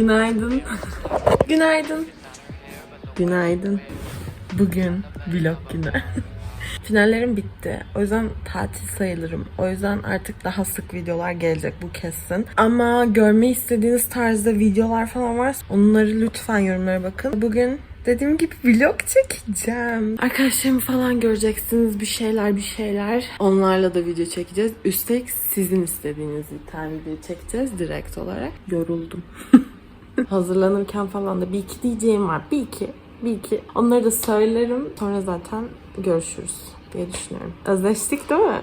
Günaydın. Günaydın. Günaydın. Bugün vlog günü. Finallerim bitti. O yüzden tatil sayılırım. O yüzden artık daha sık videolar gelecek bu kesin. Ama görmeyi istediğiniz tarzda videolar falan varsa onları lütfen yorumlara bakın. Bugün dediğim gibi vlog çekeceğim. Arkadaşlarımı falan göreceksiniz bir şeyler bir şeyler. Onlarla da video çekeceğiz. Üstelik sizin istediğiniz bir tane video çekeceğiz direkt olarak. Yoruldum. Hazırlanırken falan da bir iki diyeceğim var. Bir iki. Bir iki. Onları da söylerim. Sonra zaten görüşürüz diye düşünüyorum. Özleştik değil mi?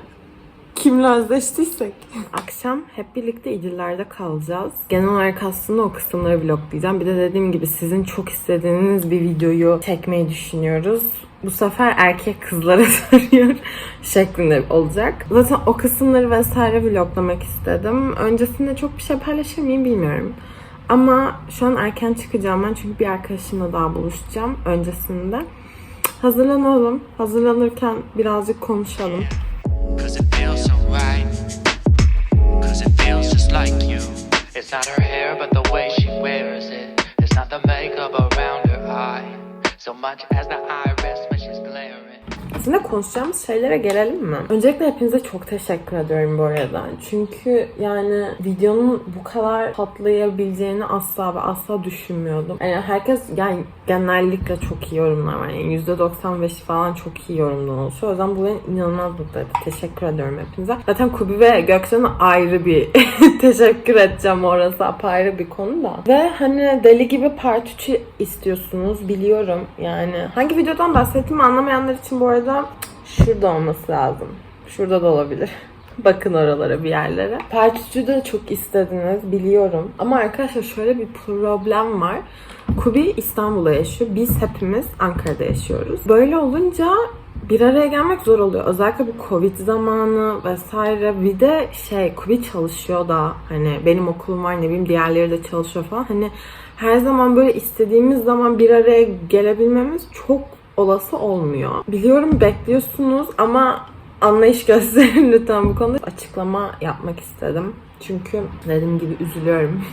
Kimle özleştiysek. Akşam hep birlikte İdiller'de kalacağız. Genel olarak aslında o kısımları vloglayacağım. Bir de dediğim gibi sizin çok istediğiniz bir videoyu çekmeyi düşünüyoruz. Bu sefer erkek kızlara sarıyor şeklinde olacak. Zaten o kısımları vesaire vloglamak istedim. Öncesinde çok bir şey paylaşır mıyım bilmiyorum. Ama şu an erken çıkacağım ben çünkü bir arkadaşımla daha buluşacağım öncesinde. Hazırlanalım. Hazırlanırken birazcık konuşalım. So much as the iris. Aslında konuşacağımız şeylere gelelim mi? Öncelikle hepinize çok teşekkür ediyorum bu arada. Çünkü yani videonun bu kadar patlayabileceğini asla ve asla düşünmüyordum. Yani herkes yani genellikle çok iyi yorumlar var. Yani %95 falan çok iyi yorumdan oluşuyor. O yüzden bu beni inanılmaz mutlu etti. Teşekkür ediyorum hepinize. Zaten Kubi ve Gökçen'e ayrı bir teşekkür edeceğim orası apayrı bir konu da. Ve hani deli gibi part 3'ü istiyorsunuz biliyorum. Yani hangi videodan bahsettiğimi anlamayanlar için bu arada şurada olması lazım. Şurada da olabilir. Bakın oralara bir yerlere. Part 3'ü de çok istediniz biliyorum. Ama arkadaşlar şöyle bir problem var. Kubi İstanbul'da yaşıyor. Biz hepimiz Ankara'da yaşıyoruz. Böyle olunca bir araya gelmek zor oluyor. Özellikle bu Covid zamanı vesaire. Bir de şey Kubi çalışıyor da hani benim okulum var ne bileyim diğerleri de çalışıyor falan. Hani her zaman böyle istediğimiz zaman bir araya gelebilmemiz çok olası olmuyor. Biliyorum bekliyorsunuz ama anlayış gösterin lütfen bu konuda. Açıklama yapmak istedim. Çünkü dediğim gibi üzülüyorum.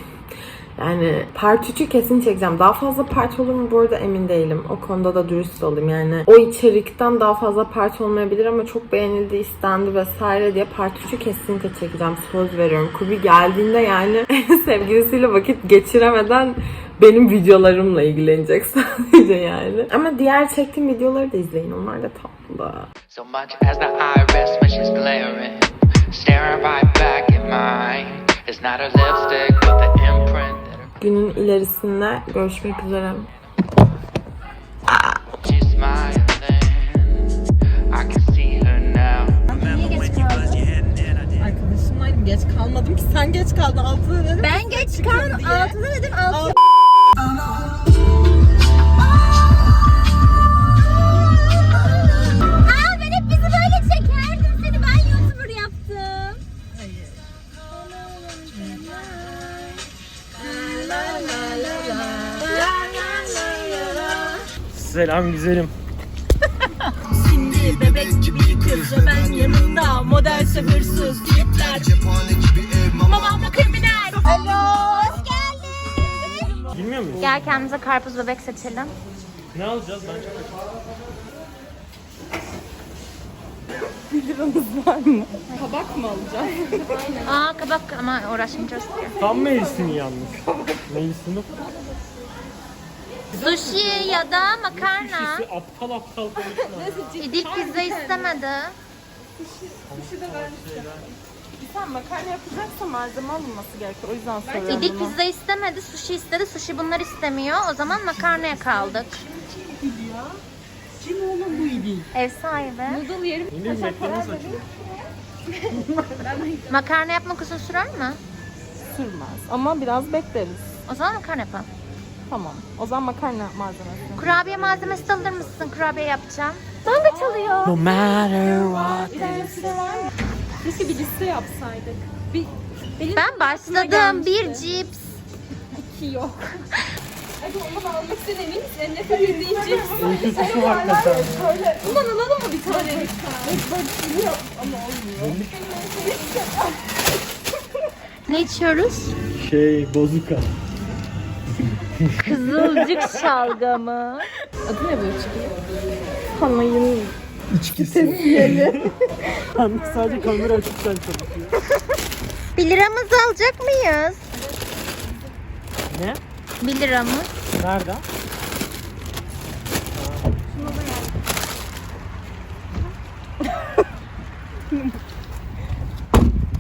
Yani part 3'ü kesin çekeceğim. Daha fazla part olur mu bu arada emin değilim. O konuda da dürüst olayım. Yani o içerikten daha fazla part olmayabilir ama çok beğenildi, istendi vesaire diye part 3'ü kesinlikle çekeceğim. Söz veriyorum. Kubi geldiğinde yani sevgilisiyle vakit geçiremeden benim videolarımla ilgilenecek sadece yani. Ama diğer çektiğim videoları da izleyin. Onlar da tatlı. So much as the iris when she's glaring. Staring right back at mine. It's not her lipstick, but the imprint Günün ilerisinde görüşmek üzere. Geç kaldın altıda dedim. Ben geç kaldım. Altıda dedim. Altı. Aa ben hep bizi böyle çekerdim seni. Ben YouTuber yaptım. Selam güzelim. Şimdi bebek gibi kız ben yanında modelse hırsız Yiğitler Mamamla kriminal Hoş geldin. Bilmiyor muyuz? Gel kendimize karpuz bebek seçelim. Ne alacağız ben çok Aa kabak ama uğraşmayacağız ki. Tam mevsimi yalnız. Mevsimi Sushi ya da makarna. Kişisi aptal aptal konuşma. İdil pizza istemedi. Sen makarna yapacaksa malzeme alınması gerekiyor. O yüzden soruyorum. İdil pizza istemedi, sushi istedi. Sushi bunlar istemiyor. O zaman makarnaya kaldık. Kim oğlum bu idi? Ev sahibi. Yine McDonald's açıyor. Makarna yapmak uzun sürer mi? Sürmez. Ama biraz bekleriz. O zaman makarna yapalım. Tamam. O zaman makarna malzemesi. Kurabiye malzemesi de alır mısın? Kurabiye yapacağım. Zanga çalıyor. No matter what. Keşke bir liste yapsaydık. Bir, benim Ben başladım. Bir cips. iki yok. Hadi ondan almak istediğin emin misin? Nefret ettiğin cips. Bundan alalım mı bir tane? Ne içiyoruz? Şey bozuka. Kızılcık şalgamı. Panayın İçkisi. Anlık sadece kamera açıktan çalışıyor. 1 liramızı alacak mıyız? Ne? 1 liramız. Nerede?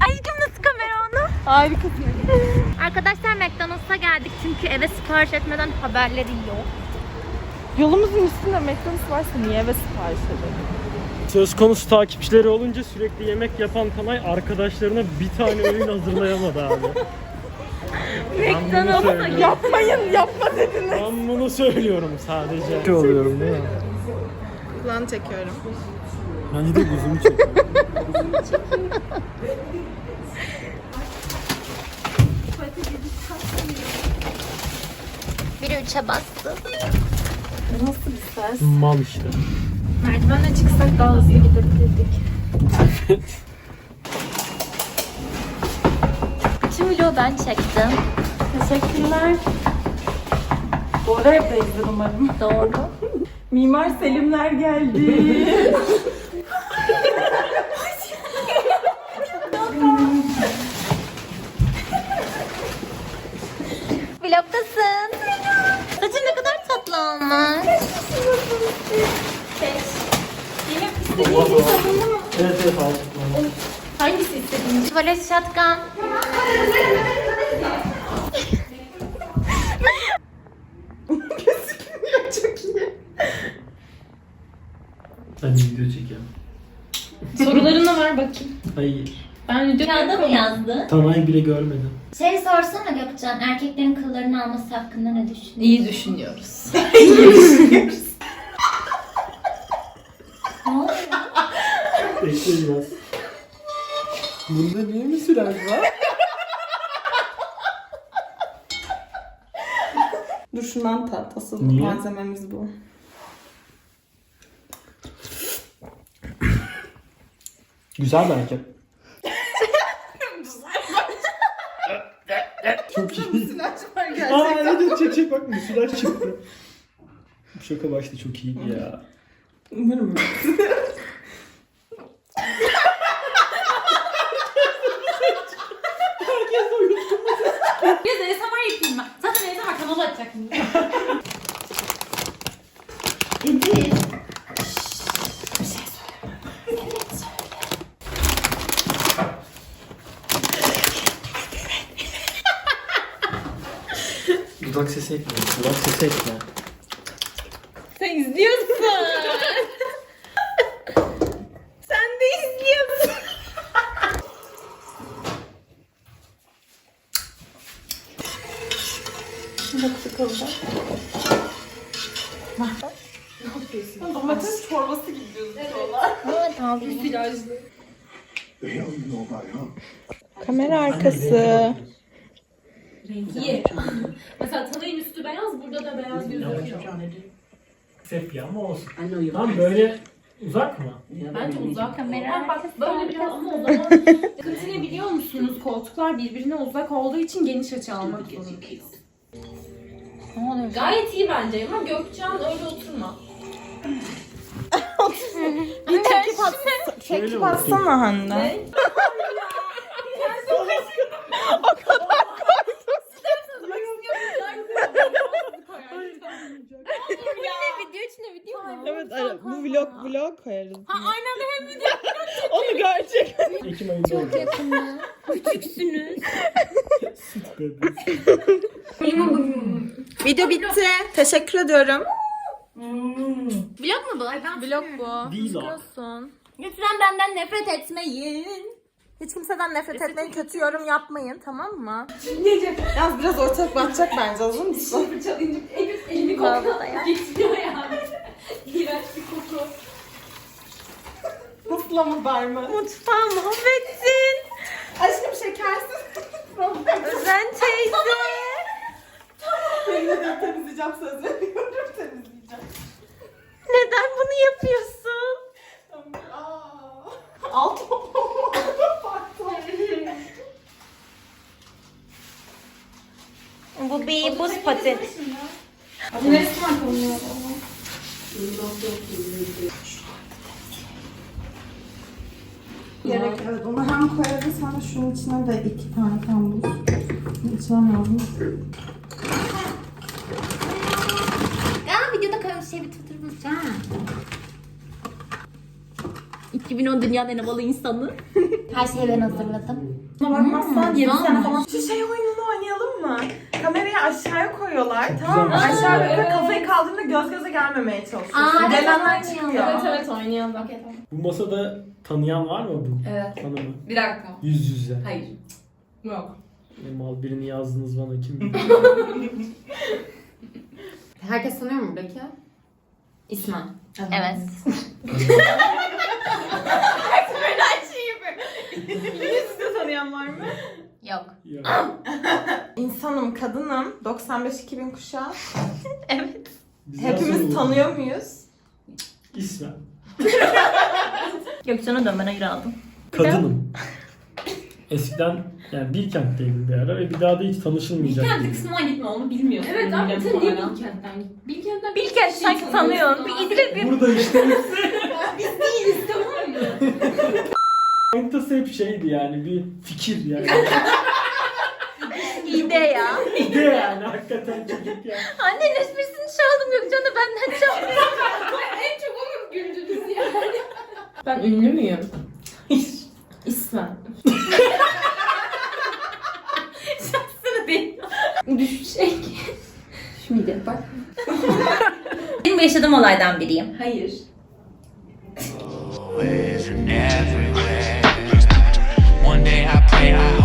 Aşkım nasıl kamera onu? harika. Arkadaşlar McDonald's'a geldik çünkü eve sipariş etmeden haberleri yok. Yolumuzun üstünde McDonald's varsa niye eve sipariş edelim? Söz konusu takipçileri olunca sürekli yemek yapan Kanay arkadaşlarına bir tane öğün hazırlayamadı abi. Ben bunu söylüyorum. Yapmayın, yapma dediniz. Ben bunu söylüyorum sadece. Şey oluyorum değil mi? Kulağını çekiyorum. Bence de gözümü çekiyor. Biri 3'e bastı. Nasıl bir ses? Mal işte. Merdivenle çıksak daha hızlı gidebilirdik. Bütün vlogu ben çektim. Teşekkürler. Doğru evdeyiz umarım. Doğru. Mimar Selimler geldi. Vlogdasın. Saçın ne kadar tatlı olmuş. Evet evet aldım. Hangisi istediğin? Tuvalet şatkan. Çok iyi. Ben video çekiyorum. Sorularını ver bakayım. Hayır. Ben video Kağıda mı yazdın? Tanay bile görmedim. Şey sorsana Gökcan, erkeklerin kıllarını alması hakkında ne düşünüyorsun? İyi düşünüyoruz. Bekle biraz. Bunda niye mi süraj var? Dur şundan tat. Asıl Niye? malzememiz bu. Güzel belki. Çok iyi. Silaj var Aa evet çek çek bak müsilaj çıktı. Bu şaka başta çok iyiydi ya. Umarım. Biz ASMR yapayım ben. Zaten ASMR kanalı açacaktım. Dudak sesi ekle. Dudak sesi ekle. Sen izliyorsun. Sen de izliyorsun. Çok sıkıldı. Domates çorbası gibi gözüküyorlar. Evet abi. Kamera arkası. İyi. Mesela Talay'ın üstü beyaz, burada da beyaz gözüküyor. Sepya ama olsun. Tam böyle uzak mı? Bence uzak. Kamera Ama bak böyle biraz ama o zaman sıkıntı ne biliyor musunuz? Koltuklar birbirine uzak olduğu için geniş açı almak zorundayız. Ne oluyor? Gayet iyi bence ama Gökçen öyle oturma. Bir çekip. Şöyle Çekip atsana Hande. video içine video mu? Evet, bu vlog vlog koyarız. Ha aynı anda hem video Onu görecek. Ekim ayında oldu. Yakında. küçüksünüz. Süt bebek. Video bitti. Teşekkür ediyorum. Vlog mu bu? Ay ben Vlog bu. O. Biliyorsun. Lütfen benden nefret etmeyin. Hiç kimseden nefret etmeyin, kötü yorum yapmayın tamam mı? Yalnız biraz ortak batacak bence hazır mısın? çalınca elini, elini kokla getiriyor yani. İğrenç bir koku. Nasıl ama barma? Mutfağı mahvettin. Aşkım şekersiz. Özen teyze. Yemin ederim temizleyeceğim söz veriyorum temizleyeceğim. Neden bunu yapıyorsun? Aa. Alt Bu bir buz. Neresi var konuyor? Gerek evet onu hem koyarız hem şunun içine de iki tane tam buz. İçmem lazım. Aa videoda koymuş şey bir tutturmuş. Ha. 2010 dünyanın en havalı insanı. Her şeyi ben hazırladım. Buna bakmazsan 7 güzelmiş. sene falan. Şu şey oyununu oynayalım mı? Kamerayı koyuyorlar tamam mı? güzelmiş. Aşağı böyle Evet. kafayı kaldığında göz göze gelmemeye çalışıyorsun. Gelenler evet, çıkıyor. Evet evet oynayalım. Okay, tamam. Bu masada tanıyan var mı bu Evet. hanımı? Bir dakika. Yüz yüze. Hayır. Yok. Ne mal birini yazdınız bana kim bilir. Herkes tanıyor mu buradaki? İsmail. Evet. Sizi tanıyan var mı? Yok. Ya, İnsanım, kadınım. 95-2000 kuşağı. Evet. biz Hepimiz tanıyor muyuz? İsmen. Gökçen'e dön ben hayır aldım. Kadınım. Eskiden yani Bilkent'teydim bir ara ve bir daha da hiç tanışılmayacak Bilkent'li gibi. kısmına gitme onu bilmiyorsun. Evet abi sen niye Bilkent'ten git? Bilkent'ten Bilkent sanki tanıyorsun. Bir İdris bir Burada işte değiliz tamam mı? manitası hep şeydi yani bir fikir yani. ide ya. İde yani hakikaten çocuk ya. Annenin esprisini çaldım Gökçen de benden çaldı. en çok onu güldünüz yani. Ben ünlü müyüm? İsmail. Şansını değil. Düşecek. Şimdi bak. Benim bu yaşadığım olaydan biriyim. Hayır. always and everywhere. One day I pray, I